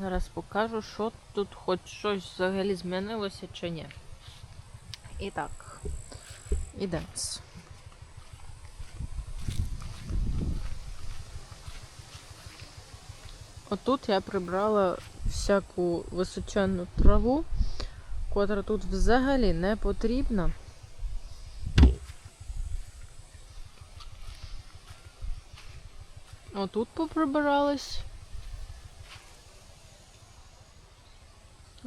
Зараз покажу, що тут хоч щось взагалі змінилося чи ні. І так, ідемо. Отут я прибрала всяку височенну траву, котра тут взагалі не потрібна. Отут поприбиралась.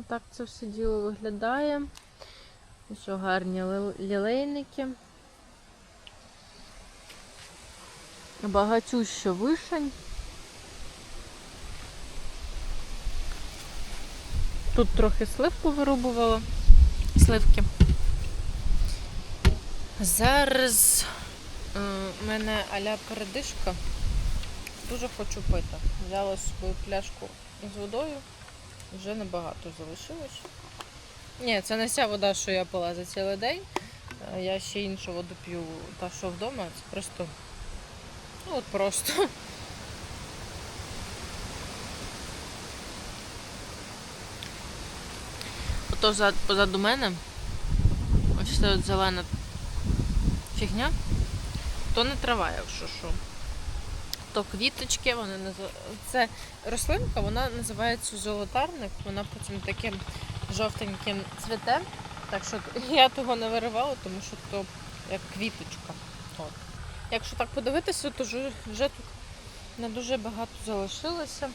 Отак це все діло виглядає. Ось гарні лілейники. Багатюща вишень. Тут трохи слив повирубувала. Сливки. Зараз е, у мене аля передишка. Дуже хочу пити. Взяла свою пляшку з водою. Вже небагато залишилось. Ні, це не вся вода, що я пила за цілий день. Е, Я ще іншу воду п'ю, та що вдома. Це просто. Ну от просто. Ото позаду мене ось ця от зелена фігня. То не трава, якщо що. То квіточки, вони назив... Це рослинка, вона називається золотарник, вона потім таким жовтеньким цвіте. Так що я того не виривала, тому що то як квіточка. От. Якщо так подивитися, то вже тут не дуже багато залишилося.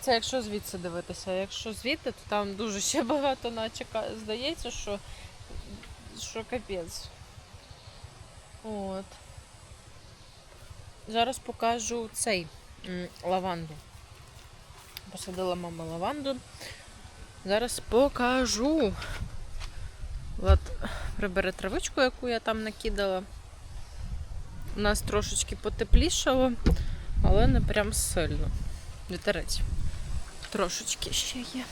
Це якщо звідси дивитися, а якщо звідти, то там дуже ще багато начека. здається, що, що капець. От. Зараз покажу цей лаванду. Посадила мама лаванду. Зараз покажу. Влад прибере травичку, яку я там накидала. У нас трошечки потеплішало, але не прям сильно. Вітерець. Трошечки ще є.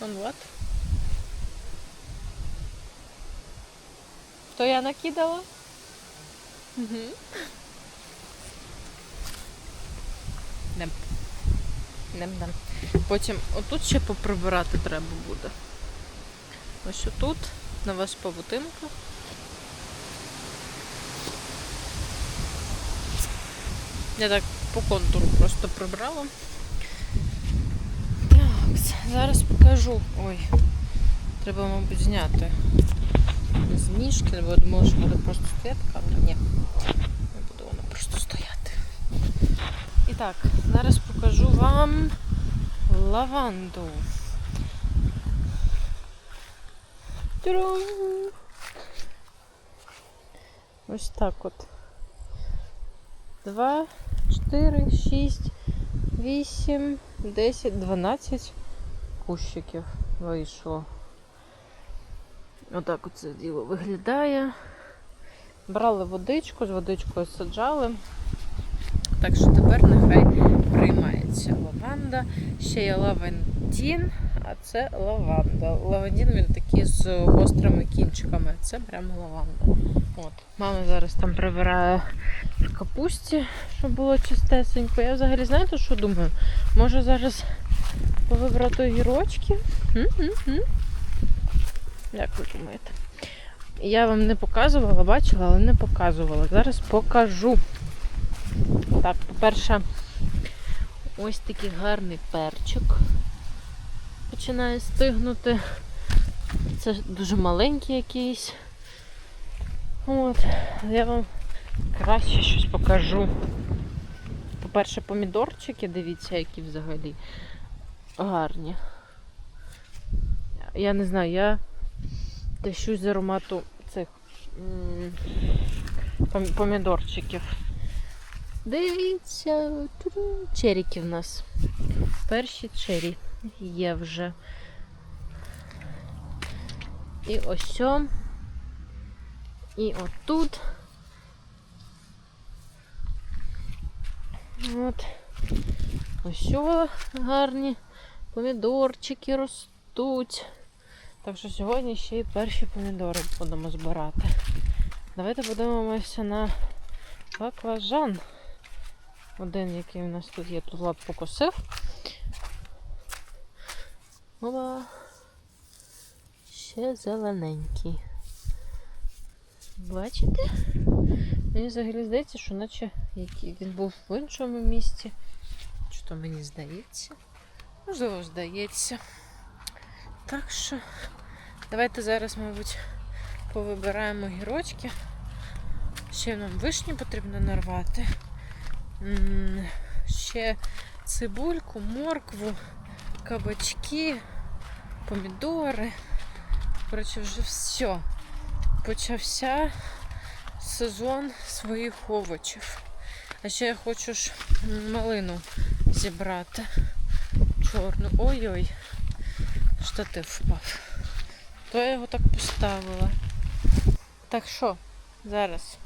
Он вот. То я накидала? Нем. Нем-нем. Потім отут ще поприбирати треба буде. Ось отут на вас павутинка. Я так по контуру просто прибрала. Так, зараз покажу. Ой, треба, мабуть, зняти з ніжки, бо я думала, що буде просто стояти камера. Ні, не буде вона просто стояти. І так, зараз покажу вам лаванду. Ось так от. Два, чотири, шість, вісім, десять, дванадцять кущиків вийшло. Отак оце діло виглядає. Брали водичку, з водичкою саджали. Так що тепер нехай приймається лаванда. Ще є лавандін, а це лаванда. Лавандін він такий з гострими кінчиками. Це прямо лаванда. От. Мама зараз там прибирає капусті, щоб було чистесенько. Я взагалі знаєте, що думаю? Може зараз повибрати огірочки? М-м-м. Як ви думаєте? Я вам не показувала, бачила, але не показувала. Зараз покажу. Так, по-перше, ось такий гарний перчик починає стигнути. Це дуже маленький якийсь. От, я вам краще щось покажу. По-перше, помідорчики, дивіться, які взагалі гарні. Я не знаю, я тащусь з аромату цих помідорчиків. Дивіться, черіки в нас. Перші чері є вже. І ось сьо. І отут. От. Ось о, гарні помідорчики ростуть. Так що сьогодні ще й перші помідори будемо збирати. Давайте подивимося на баклажан. Один, який у нас тут є, тут лап покосив. Оба. Ще зелененький. Бачите? Мені взагалі здається, що наче він був в іншому місці. Що то мені здається? Можливо, здається. Так що давайте зараз, мабуть, повибираємо гірочки. Ще нам вишні потрібно нарвати. Ще цибульку, моркву, кабачки, помідори. Коротше, вже все. Почався сезон своїх овочів. А ще я хочу ж малину зібрати. Чорну. Ой-ой. Штатив впав. То я його так поставила. Так що, зараз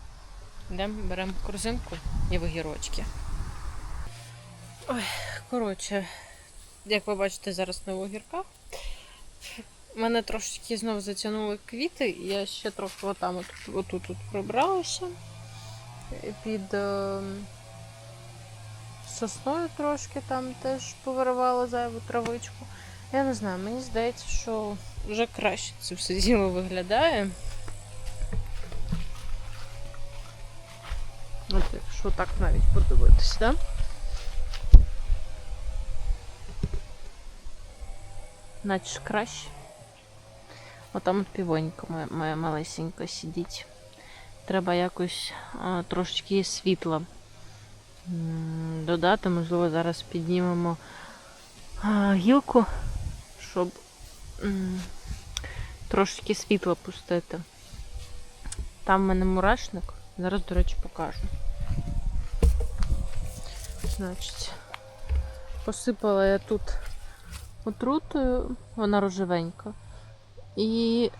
йдемо, беремо корзинку і вигірочки. Ой, коротше, як ви бачите, зараз на огірках. Мене трошечки знову затягнули квіти, і я ще трохи отам от, отут от прибралася. Під е, сосною трошки там теж повиривала зайву травичку. Я не знаю, мені здається, що вже краще це все діло виглядає. От якщо так навіть подивитись, так? Да? Наче краще. Отам от півонька моя, моя малесенька сидить. Треба якось а, трошечки світла додати. Можливо, зараз піднімемо а, гілку, щоб трошечки світла пустити. Там в мене мурашник. Зараз, до речі, покажу. Значить, посипала я тут отрутою, вона рожевенька. І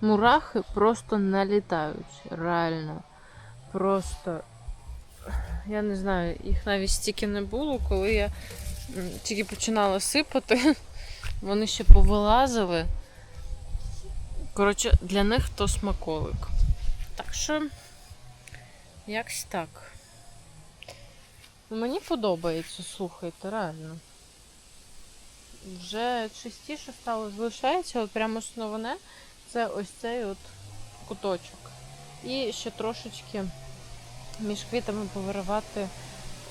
мурахи просто налітають. Реально. Просто. Я не знаю, їх навіть стільки не було, коли я тільки починала сипати, вони ще повилазили. Коротше, для них то смаколик. Так що, якось так. Мені подобається, слухайте, реально. Вже чистіше стало залишається, от прямо основне це ось цей от куточок. І ще трошечки між квітами повиривати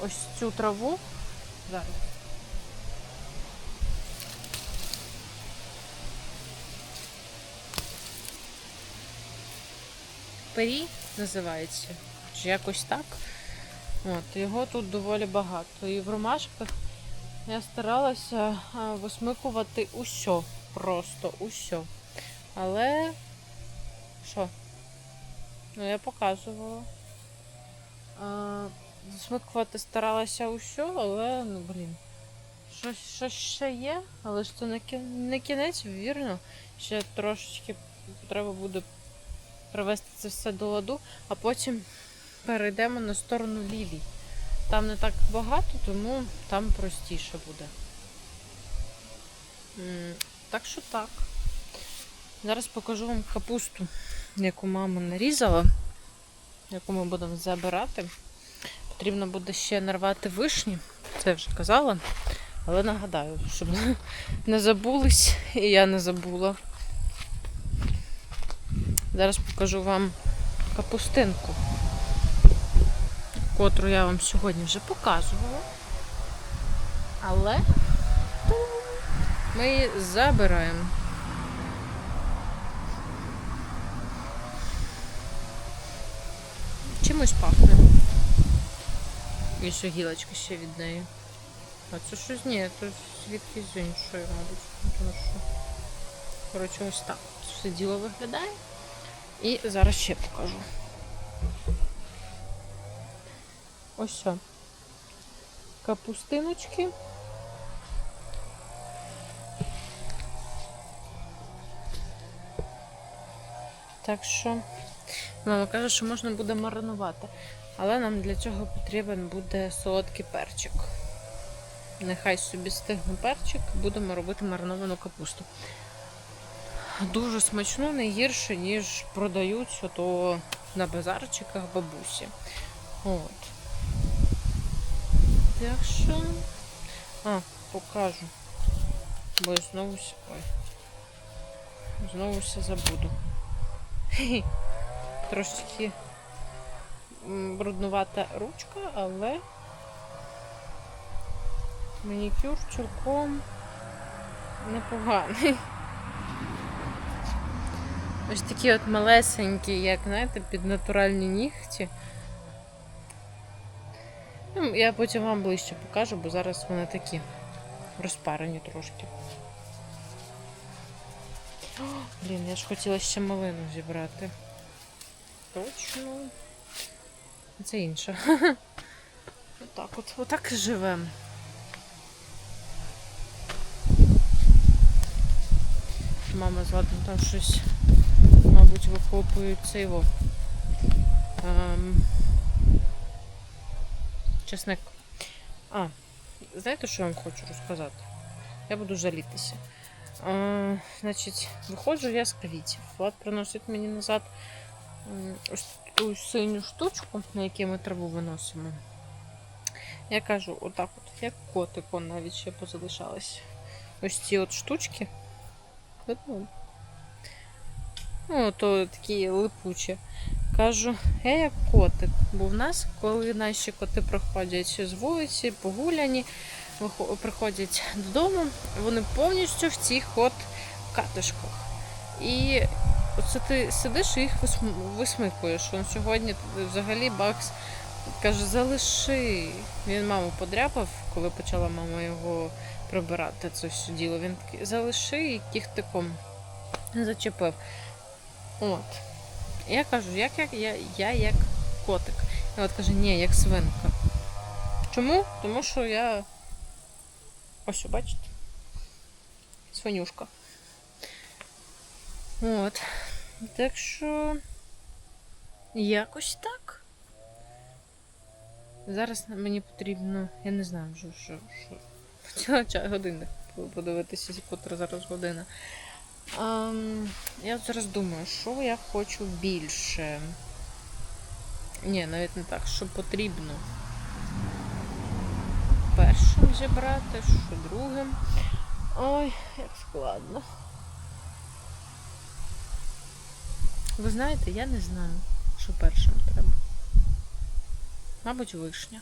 ось цю траву. Зараз. Пері називається. Чи якось так. От, його тут доволі багато. І в ромашках я старалася висмикувати усьо. Просто усьо. Але що? Ну, я показувала. А, Засмикувати старалася усьо, але, ну, блін. Щось, щось ще є, але ж це не кінець, вірно. Ще трошечки треба буде привести це все до ладу, а потім перейдемо на сторону лілій. Там не так багато, тому там простіше буде. Так що так. Зараз покажу вам капусту, яку мама нарізала, яку ми будемо забирати. Потрібно буде ще нарвати вишні, це я вже казала. Але нагадаю, щоб не забулись, і я не забула. Зараз покажу вам капустинку, котру я вам сьогодні вже показувала. Але ми її забираємо. Чимось пахне. І що гілочка ще від неї. А це щось ні, це звідки з іншої, мабуть. Тому що, коротше, ось так все діло виглядає. І зараз ще покажу. Ось що. Капустиночки. Так що, мама каже, що можна буде маринувати. Але нам для цього потрібен буде солодкий перчик. Нехай собі стигне перчик, будемо робити мариновану капусту. Дуже смачну, не гірше, ніж продають ото на базарчиках бабусі. От. Так що. А, покажу. Бо я знову Ой. Знову все забуду. Трошки бруднувата ручка, але манікюр цілком непоганий. Ось такі от малесенькі, як знаєте, під натуральні нігті. Ну, я потім вам ближче покажу, бо зараз вони такі розпарені трошки. Блін, я ж хотіла ще малину зібрати. Точно. Це інше. Отак от, отак і живемо. Мама з там щось, мабуть, викопують цей його. Ем, чесник. А, знаєте, що я вам хочу розказати? Я буду жалітися. Е, значить, виходжу я з квітів. Влад приносить мені назад ось ту синю штучку, на якій ми траву виносимо. Я кажу, отак от, як котик, он навіть ще позалишалось. Ось ці от штучки. Видно? Ну, то такі липучі. Кажу, я як котик. Бо в нас, коли наші коти приходять з вулиці, погуляні, приходять додому, вони повністю в цих от катишках. І оце ти сидиш і їх висмикуєш. Он сьогодні взагалі Бакс каже, залиши. Він маму подряпав, коли почала мама його прибирати це все діло. Він такий, залиши і кіхтиком зачепив. От. Я кажу, як я, я, я як котик. І от каже, ні, як свинка. Чому? Тому що я. Ось, бачите? Свинюшка. От. Так що. Якось так. Зараз мені потрібно. Я не знаю вже, що. що. Ча- годинник подивитися, котра зараз година. Ем, я зараз думаю, що я хочу більше. Ні, навіть не так, що потрібно. Першим зібрати, що другим. Ой, як складно. Ви знаєте, я не знаю, що першим треба. Мабуть, вишня.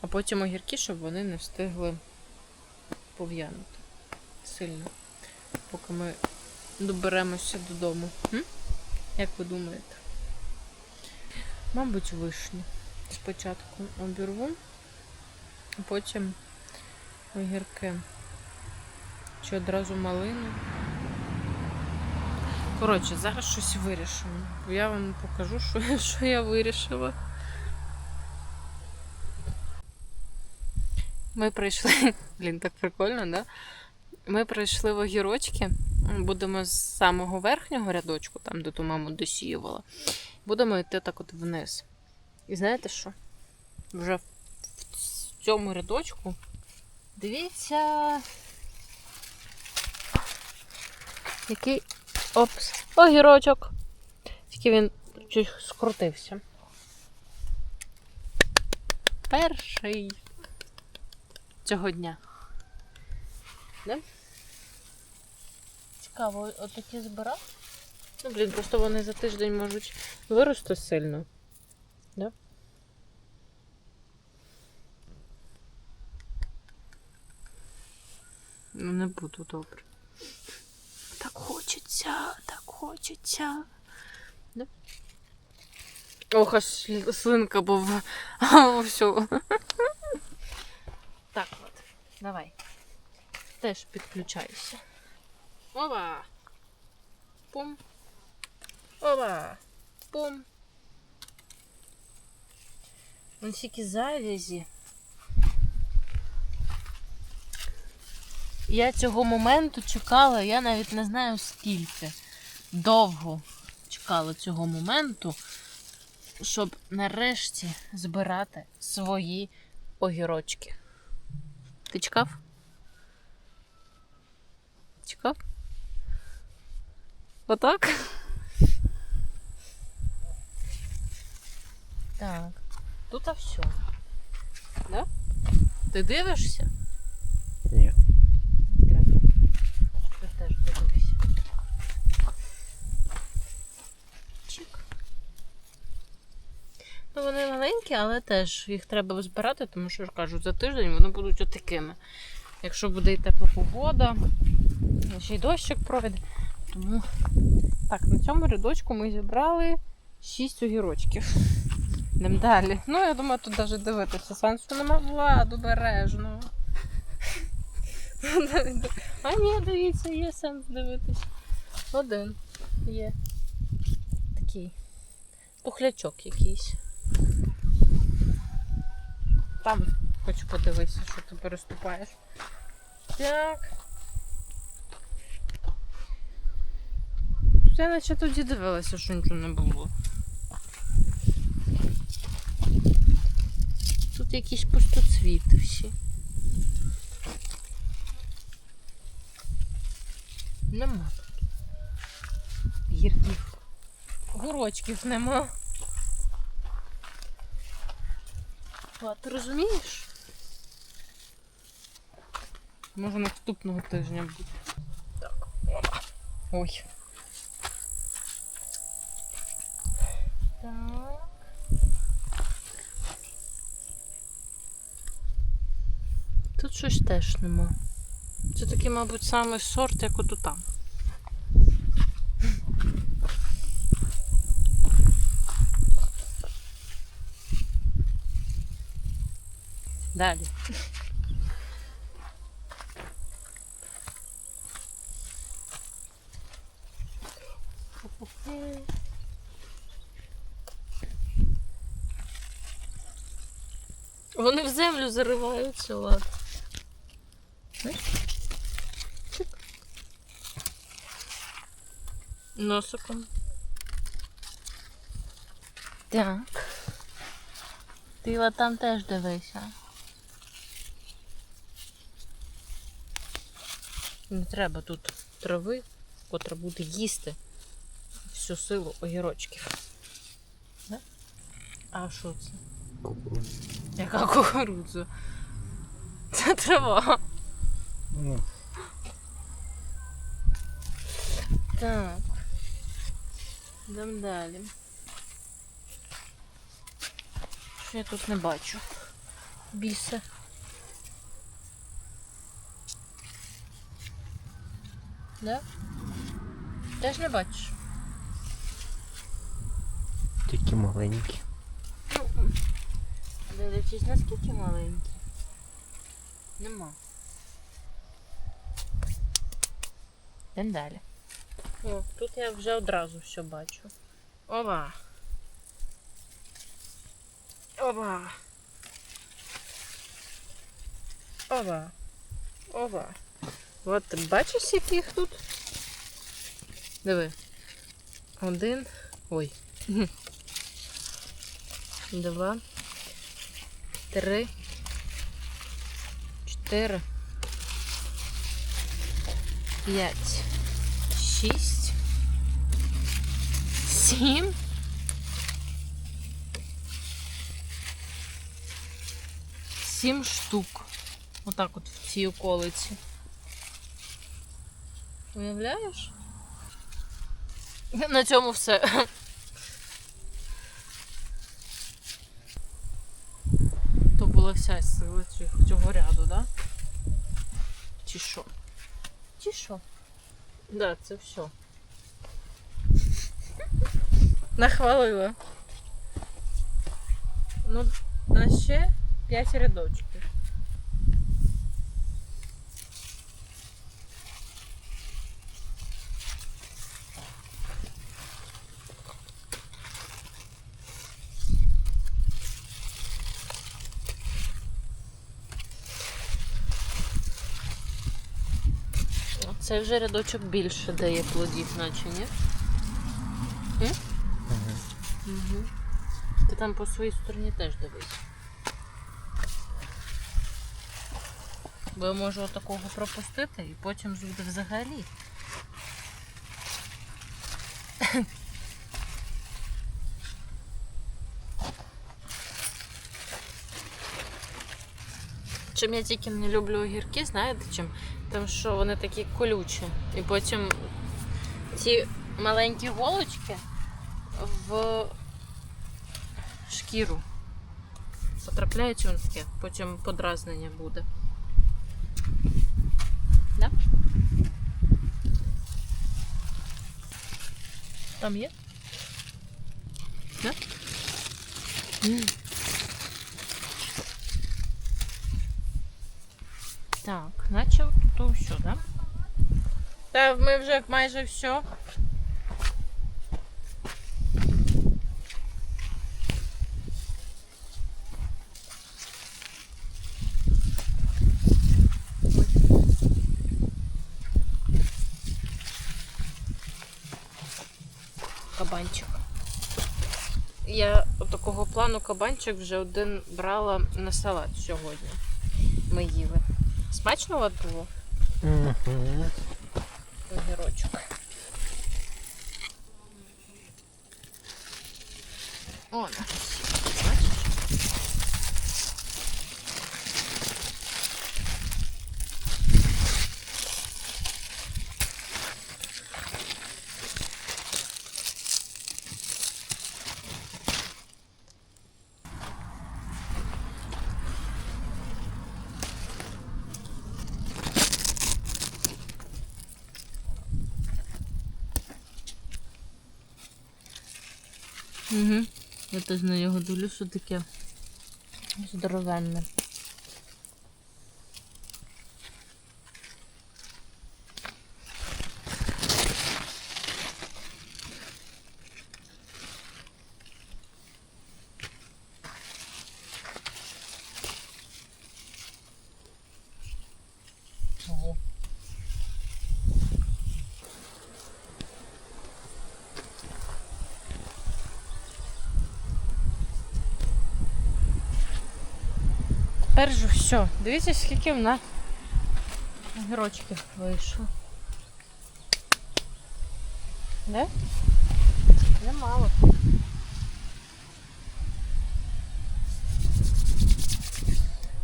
А потім огірки, щоб вони не встигли пов'янути сильно, поки ми доберемося додому. М? Як ви думаєте? Мабуть, вишню. Спочатку обірву, а потім огірки. Чи одразу малину. Коротше, зараз щось вирішимо. Я вам покажу, що, що я вирішила. Ми прийшли. Блін, так прикольно, да? Ми прийшли в огірочки. Будемо з самого верхнього рядочку, там, де ту маму досіювала. Будемо йти так от вниз. І знаєте що? Вже в цьому рядочку. Дивіться. Який опс. Огірочок. Тільки він чуть скрутився. Перший цього дня. Да? Цікаво, отакі збирати? Ну, блін, просто вони за тиждень можуть вирости сильно. Да? Ну, не буду добре. Так хочеться, так хочеться. Да? Ох, аж слинка був всю. Так от, давай. Теж підключайся. Опа! Пум. Опа! Пум. Вон стільки завязі. Я цього моменту чекала, я навіть не знаю скільки. Довго чекала цього моменту, щоб нарешті збирати свої огірочки. Ти чекав? Чекав? Отак? Так. Тут а все. Да? Ти дивишся? Ні. Треба. Ти теж дивишся. Чик. Ну, вони маленькі, але теж їх треба збирати, тому що я ж кажу, за тиждень вони будуть отакими. Якщо буде і тепла погода, ще й дощик пройде. Тому так, на цьому рядочку ми зібрали 6 огірочків. Йдемо далі. Ну, я думаю, тут навіть дивитися сенсу нема владу бережно. А ні, дивіться, є сенс дивитись. Один є. Такий. Пухлячок якийсь. Там хочу подивитися, що ти переступаєш. Так. Я наче тоді дивилася, що нічого не було. Тут якісь пустоцвіти всі. Нема. Гірків. Горочків нема. А, ти розумієш? Може наступного тижня буде. Так. Ой. Тут щось теж нема. Це такий, мабуть, самий сорт, як от там. Далі. Вони в землю зариваються, ладно. Чик. Носиком. Так. Ти от там теж дивися. Не треба тут трави, котра буде їсти всю силу огірочків. Да? А що це? Кукурудза. Яка кукурудза? Це трава. Ну, Так. Йдемо далі. Що я тут не бачу? Біса. Да? Теж не бачиш? тільки маленькі. Ну, дивлячись, наскільки маленькі. Нема. Йдемо далі. О, тут я вже одразу все бачу. Ова. Ова. Ова. Ова. От бачиш, яких тут? Диви. Один. Ой. Два. Три. Чотири. П'ять. Шість. Сім. Сім штук. Отак от в цій околиці. Уявляєш? На цьому все. То була вся сила цього- ряду, да? Чи що? Чи що? Да, це все. Нахвалила. Ну, на ще 5 рядочків. Цей вже рядочок більше дає плодів, наче, ні? Угу. Угу. Ти там по своїй стороні теж дивись. Бо я можу отакого пропустити і потім зуби взагалі. Чим я тільки не люблю огірки, знаєте чим? Тому що вони такі колючі. І потім ці маленькі голочки в шкіру потрапляють воно таке, потім подразнення буде. Да? Там є? Да? М. Так, наче тут все, да? Та ми вже майже все. Кабанчик. Я такого плану кабанчик вже один брала на салат сьогодні. Ми їли. Смачно було? Угу. Огірочок. О, на. Бачиш? Угу. Я теж на нього дивлюсь, що таке здоровенне. Тепер же все. Дивіться, скільки в нас огірочків вийшло. Да? Немало.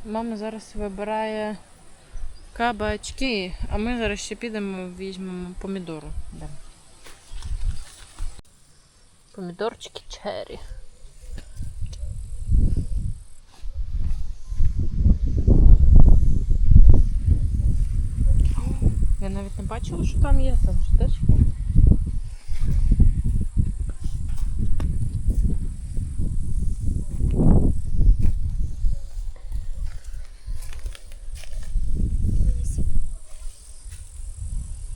Мама зараз вибирає кабачки, а ми зараз ще підемо, візьмемо помідору. Помідорчики черрі. Я навіть не бачила, що там є, там ж теж.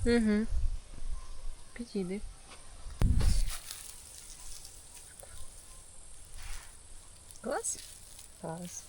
Угу. Підійди. Клас? Клас.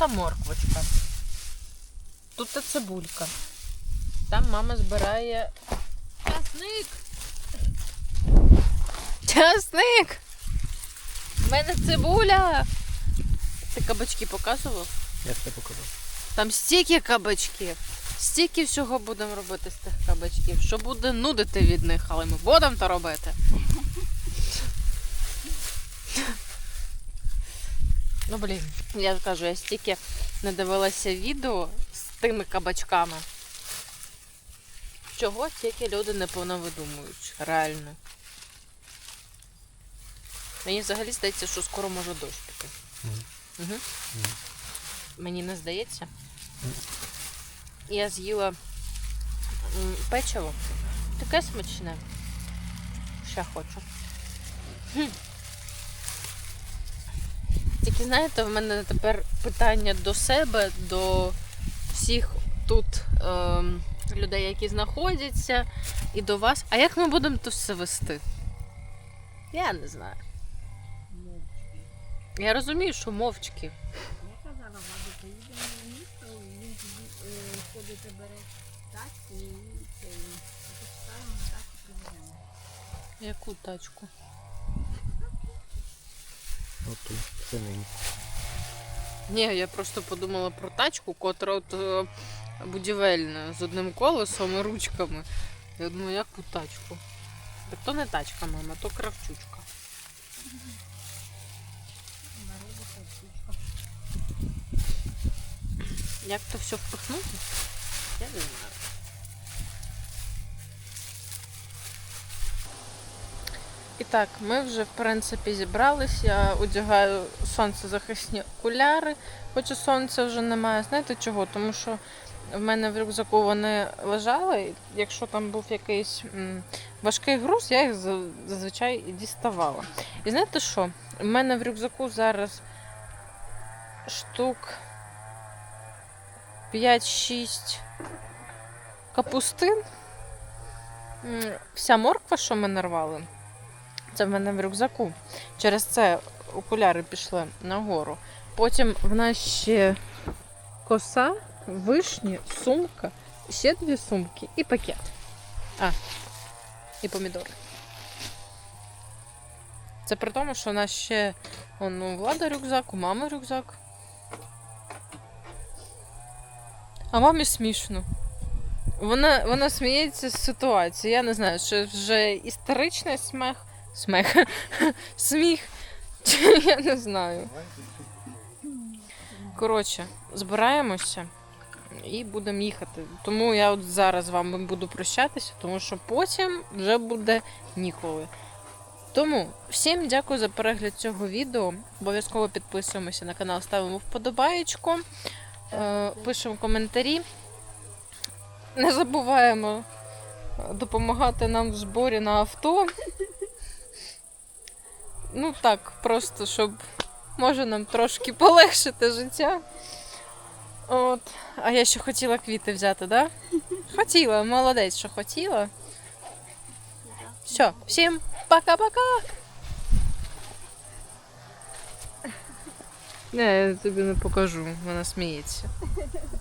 Тут морквочка. Тут цибулька. Там мама збирає часник. Часник! У мене цибуля. Ти кабачки показував? Я все показав. Там стільки кабачків. Стільки всього будемо робити з тих кабачків, що буде нудити від них, але ми будемо то робити. Ну блін, я кажу, я стільки не дивилася відео з тими кабачками. Чого тільки люди не видумують, реально. Мені взагалі здається, що скоро може дощ піти. Мгм. Угу. Мгм. Мені не здається. Мгм. Я з'їла печиво. Таке смачне. Ще хочу. Тільки знаєте, в мене тепер питання до себе, до всіх тут ем, людей, які знаходяться, і до вас. А як ми будемо тут все вести? Я не знаю. Мовчки. Я розумію, що мовчки. Я казала, Владу, поїдемо на місто, він тоді е, ходить і бере тачку і тачку. Яку тачку? Оту, синеньку. Ні, я просто подумала про тачку, котра от е, будівельна з одним колесом і ручками. Я думаю, яку тачку? Так то не тачка, мама, то кравчучка. Як то все впихнути? Я не знаю. І так, ми вже в принципі зібрались. Я одягаю сонцезахисні окуляри, хоча сонця вже немає. Знаєте чого? Тому що в мене в рюкзаку вони лежали. Якщо там був якийсь важкий груз, я їх зазвичай і діставала. І знаєте що? У мене в рюкзаку зараз штук 5-6 капустин. Вся морква, що ми нарвали, це в мене в рюкзаку. Через це окуляри пішли нагору. Потім в нас ще коса, вишні, сумка, ще дві сумки і пакет. А, і помідори. Це при тому, що у нас ще он, у влада рюкзак, у мами рюкзак. А мамі смішно. Вона, вона сміється з ситуації. Я не знаю, чи вже історичний сміх. Сміх. Сміх. Я не знаю. Коротше, збираємося і будемо їхати. Тому я от зараз з вами буду прощатися, тому що потім вже буде ніколи. Тому всім дякую за перегляд цього відео. Обов'язково підписуємося на канал, ставимо вподобаєчку, е, пишемо коментарі. Не забуваємо допомагати нам в зборі на авто. Ну так, просто щоб може нам трошки полегшити життя. От. А я ще хотіла квіти взяти, так? Да? Хотіла, молодець, що хотіла. Все, всім пока-пока. Не, я тобі не покажу, вона сміється.